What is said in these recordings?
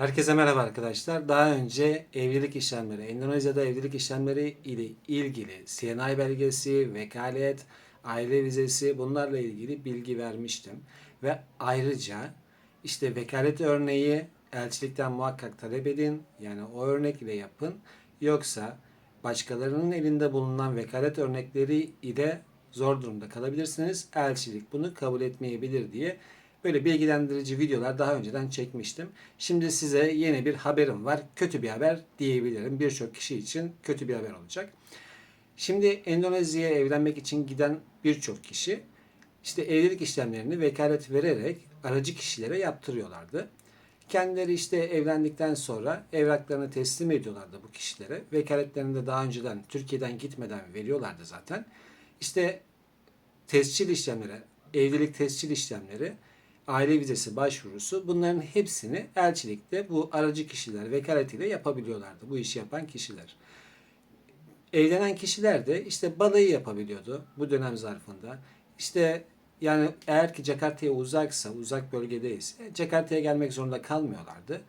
Herkese merhaba arkadaşlar. Daha önce evlilik işlemleri, Endonezya'da evlilik işlemleri ile ilgili CNI belgesi, vekalet, aile vizesi bunlarla ilgili bilgi vermiştim. Ve ayrıca işte vekalet örneği elçilikten muhakkak talep edin. Yani o örnek ile yapın. Yoksa başkalarının elinde bulunan vekalet örnekleri ile zor durumda kalabilirsiniz. Elçilik bunu kabul etmeyebilir diye böyle bilgilendirici videolar daha önceden çekmiştim. Şimdi size yeni bir haberim var. Kötü bir haber diyebilirim. Birçok kişi için kötü bir haber olacak. Şimdi Endonezya'ya evlenmek için giden birçok kişi işte evlilik işlemlerini vekalet vererek aracı kişilere yaptırıyorlardı. Kendileri işte evlendikten sonra evraklarını teslim ediyorlardı bu kişilere. Vekaletlerini de daha önceden Türkiye'den gitmeden veriyorlardı zaten. İşte tescil işlemleri, evlilik tescil işlemleri, aile vizesi başvurusu bunların hepsini elçilikte bu aracı kişiler vekaletiyle yapabiliyorlardı. Bu işi yapan kişiler. Evlenen kişiler de işte balayı yapabiliyordu bu dönem zarfında. İşte yani eğer ki Jakarta'ya uzaksa, uzak bölgedeyse Jakarta'ya gelmek zorunda kalmıyorlardı.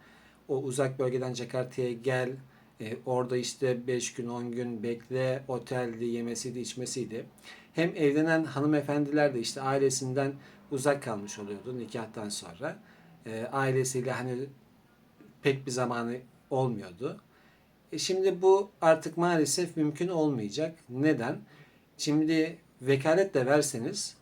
O uzak bölgeden Jakarta'ya gel, e, orada işte 5 gün 10 gün bekle, oteldi, yemesiydi, içmesiydi. Hem evlenen hanımefendiler de işte ailesinden uzak kalmış oluyordu nikahtan sonra. E, ailesiyle hani pek bir zamanı olmuyordu. E şimdi bu artık maalesef mümkün olmayacak. Neden? Şimdi vekalet de verseniz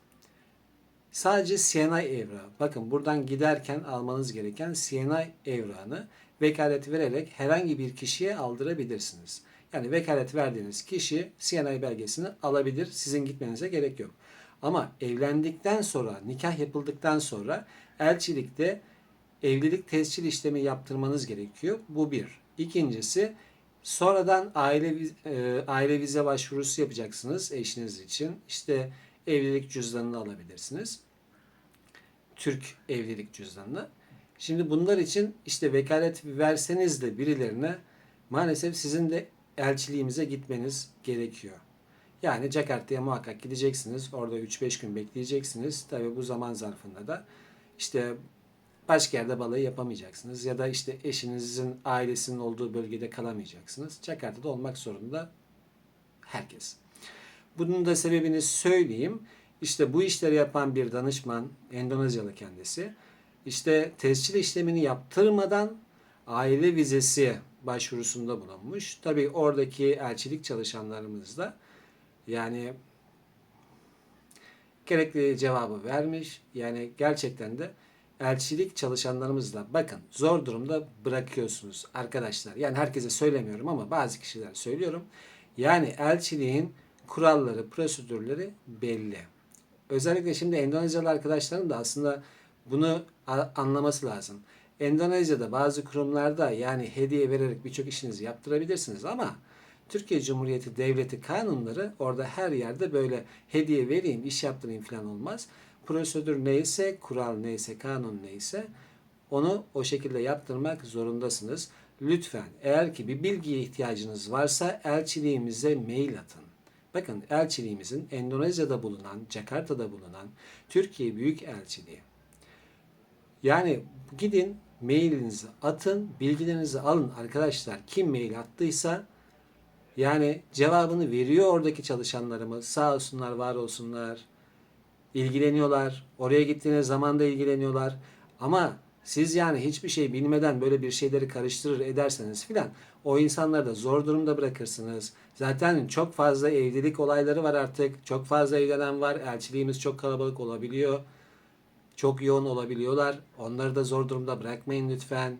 sadece CNI evrağı. Bakın buradan giderken almanız gereken CNI evrağını vekalet vererek herhangi bir kişiye aldırabilirsiniz. Yani vekalet verdiğiniz kişi CNI belgesini alabilir. Sizin gitmenize gerek yok. Ama evlendikten sonra, nikah yapıldıktan sonra elçilikte evlilik tescil işlemi yaptırmanız gerekiyor. Bu bir. İkincisi sonradan aile e, aile vize başvurusu yapacaksınız eşiniz için. İşte evlilik cüzdanını alabilirsiniz. Türk evlilik cüzdanını. Şimdi bunlar için işte vekalet verseniz de birilerine maalesef sizin de elçiliğimize gitmeniz gerekiyor. Yani Jakarta'ya muhakkak gideceksiniz. Orada 3-5 gün bekleyeceksiniz. Tabii bu zaman zarfında da işte başka yerde balayı yapamayacaksınız. Ya da işte eşinizin ailesinin olduğu bölgede kalamayacaksınız. Jakarta'da olmak zorunda herkes. Bunun da sebebini söyleyeyim. İşte bu işleri yapan bir danışman, Endonezyalı kendisi. İşte tescil işlemini yaptırmadan aile vizesi başvurusunda bulunmuş. Tabii oradaki elçilik çalışanlarımız da yani gerekli cevabı vermiş. Yani gerçekten de elçilik çalışanlarımızla bakın zor durumda bırakıyorsunuz arkadaşlar. Yani herkese söylemiyorum ama bazı kişiler söylüyorum. Yani elçiliğin kuralları, prosedürleri belli. Özellikle şimdi Endonezyalı arkadaşların da aslında bunu anlaması lazım. Endonezya'da bazı kurumlarda yani hediye vererek birçok işinizi yaptırabilirsiniz ama Türkiye Cumhuriyeti Devleti kanunları orada her yerde böyle hediye vereyim, iş yaptırayım falan olmaz. Prosedür neyse, kural neyse, kanun neyse onu o şekilde yaptırmak zorundasınız. Lütfen eğer ki bir bilgiye ihtiyacınız varsa elçiliğimize mail atın. Bakın elçiliğimizin Endonezya'da bulunan, Jakarta'da bulunan Türkiye Büyükelçiliği. Yani gidin mailinizi atın, bilgilerinizi alın arkadaşlar. Kim mail attıysa yani cevabını veriyor oradaki çalışanlarımız. Sağ olsunlar, var olsunlar. İlgileniyorlar. Oraya gittiğiniz zaman da ilgileniyorlar. Ama siz yani hiçbir şey bilmeden böyle bir şeyleri karıştırır ederseniz filan o insanları da zor durumda bırakırsınız. Zaten çok fazla evlilik olayları var artık. Çok fazla evlenen var. Elçiliğimiz çok kalabalık olabiliyor. Çok yoğun olabiliyorlar. Onları da zor durumda bırakmayın lütfen.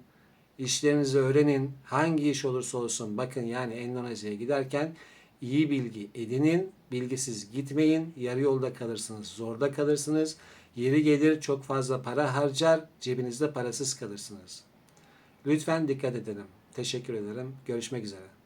İşlerinizi öğrenin. Hangi iş olursa olsun bakın yani Endonezya'ya giderken iyi bilgi edinin. Bilgisiz gitmeyin. Yarı yolda kalırsınız. Zorda kalırsınız. Yeri gelir çok fazla para harcar. Cebinizde parasız kalırsınız. Lütfen dikkat edelim. Teşekkür ederim. Görüşmek üzere.